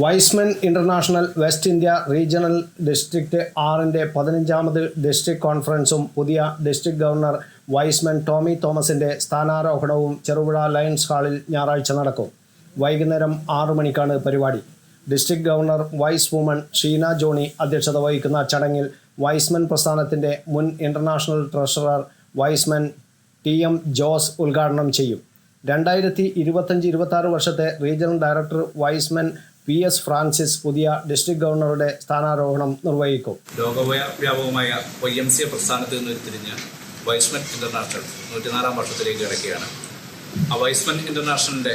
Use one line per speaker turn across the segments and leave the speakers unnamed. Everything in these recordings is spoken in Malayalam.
Y's Men international West India regional district ആറിന്റെ പതിനഞ്ചാമത് ഡിസ്ട്രിക്ട് കോൺഫറൻസും പുതിയ ഡിസ്ട്രിക്ട് ഗവർണർ വൈസ്മെൻ ടോമി തോമസിന്റെ സ്ഥാനാരോഹണവും ചെറുപുഴ ലയൺസ് ഹാളിൽ ഞായറാഴ്ച നടക്കും. വൈകുന്നേരം ആറു മണിക്കാണ് പരിപാടി. District governor vice woman Sheena Johny അധ്യക്ഷത വഹിക്കുന്ന ചടങ്ങിൽ വൈസ്മെൻ പ്രസ്ഥാനത്തിന്റെ മുൻ international treasurer Y's men T M Jose ഉദ്ഘാടനം ചെയ്യും. രണ്ടായിരത്തി ഇരുപത്തഞ്ച് ഇരുപത്തി വർഷത്തെ regional director Y's men P S Francis പുതിയ ഡിസ്ട്രിക്ട് ഗവർണറുടെ സ്ഥാനാരോഹണം നിർവഹിക്കും.
ലോകവ്യാപകമായ വൈ എം സി എ പ്രസ്ഥാനത്ത് നിന്ന് ഉരുത്തിരിഞ്ഞ് വൈസ്മൻ ഇന്റർനാഷണൽ നൂറ്റിനാലാം വർഷത്തിലേക്ക് കിടക്കുകയാണ്. ആ വൈസ്മൻ ഇന്റർനാഷണലിന്റെ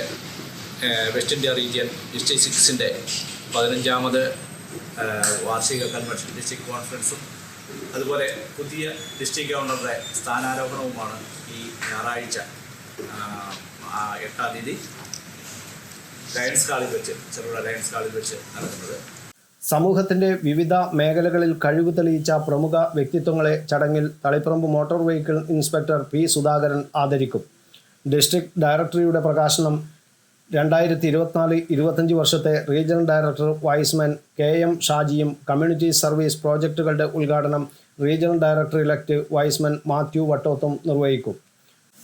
വെസ്റ്റ് ഇന്ത്യ റീജിയൻ ഡിസ്ട്രിക്ട് സിക്സിന്റെ പതിനഞ്ചാമത് വാർഷിക കൺവെൻഷൻ ഡിസ്ട്രിക്ട് കോൺഫറൻസും അതുപോലെ പുതിയ ഡിസ്ട്രിക്ട് ഗവർണറുടെ സ്ഥാനാരോഹണവുമാണ് ഈ ഞായറാഴ്ച എട്ടാം തീയതി ലയൺസ് ഹാളിൽ വെച്ച് ചെറുപുഴ ലയൺസ് ഹാളിൽ വെച്ച് നടക്കുന്നത്.
സമൂഹത്തിന്റെ വിവിധ മേഖലകളിൽ കഴിവ് തെളിയിച്ച പ്രമുഖ വ്യക്തിത്വങ്ങളെ ചടങ്ങിൽ Taliparamba motor vehicle inspector P Sudhakaran ആദരിക്കും. ഡിസ്ട്രിക്ട് ഡയറക്ടറിയുടെ പ്രകാശനം രണ്ടായിരത്തി ഇരുപത്തിനാല് ഇരുപത്തഞ്ച് വർഷത്തെ regional director Y's man K M ഷാജിയും community service പ്രോജക്റ്റുകളുടെ ഉദ്ഘാടനം regional director elect Y's man Mathew വട്ടോത്തും നിർവഹിക്കും.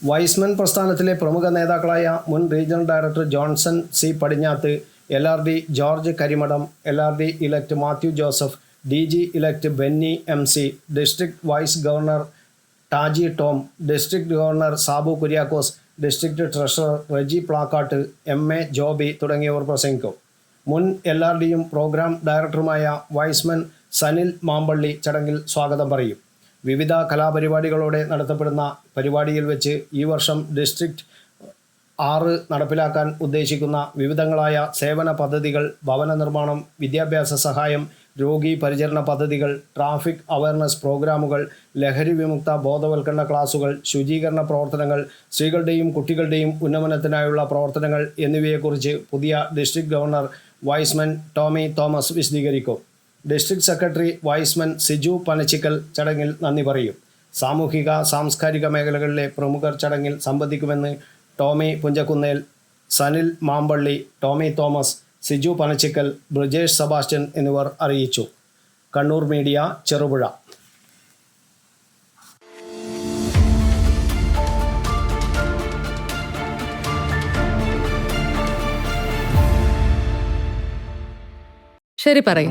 വൈസ്മൻ പ്രസ്ഥാനത്തിലെ പ്രമുഖ നേതാക്കളായ മുൻ regional director Johnson C Padinjath L R D George Karimadom L R D elect Mathew Joseph D G elect Benny M C district vice governor Taji Tom district governor Sabu Kuriakose district treasurer Reji Plakkat M A Joby തുടങ്ങിയവർ പ്രസംഗിക്കും. മുൻ എൽ ആർ ഡിയും പ്രോഗ്രാം ഡയറക്ടറുമായ വൈസ്മൻ സനിൽ മാമ്പള്ളി ചടങ്ങിൽ സ്വാഗതം പറയും. വിവിധ കലാപരിപാടികളോടെ നടത്തപ്പെടുന്ന പരിപാടിയിൽ വെച്ച് ഈ വർഷം ഡിസ്ട്രിക്ട് ആറ് നടപ്പിലാക്കാൻ ഉദ്ദേശിക്കുന്ന വിവിധങ്ങളായ സേവന പദ്ധതികൾ ഭവന നിർമ്മാണം വിദ്യാഭ്യാസ സഹായം രോഗി പരിചരണ പദ്ധതികൾ ട്രാഫിക് അവയർനെസ് പ്രോഗ്രാമുകൾ ലഹരി വിമുക്ത ബോധവൽക്കരണ ക്ലാസുകൾ ശുചീകരണ പ്രവർത്തനങ്ങൾ സ്ത്രീകളുടെയും കുട്ടികളുടെയും ഉന്നമനത്തിനായുള്ള പ്രവർത്തനങ്ങൾ എന്നിവയെക്കുറിച്ച് പുതിയ district governor Y's men Tommy Thomas വിശദീകരിക്കും. District secretary Y's men Siju Panachikkal ചടങ്ങിൽ നന്ദി പറയും. സാമൂഹിക സാംസ്കാരിക മേഖലകളിലെ പ്രമുഖർ ചടങ്ങിൽ സംബന്ധിക്കുമെന്ന് Tommy Punchakunnel Sanil Mampally Tommy Thomas Siju Panachikkal Brijesh Sebastian എന്നിവർ അറിയിച്ചു. കണ്ണൂർ മീഡിയ ചെറുപുഴ.
ശരി പറയ്.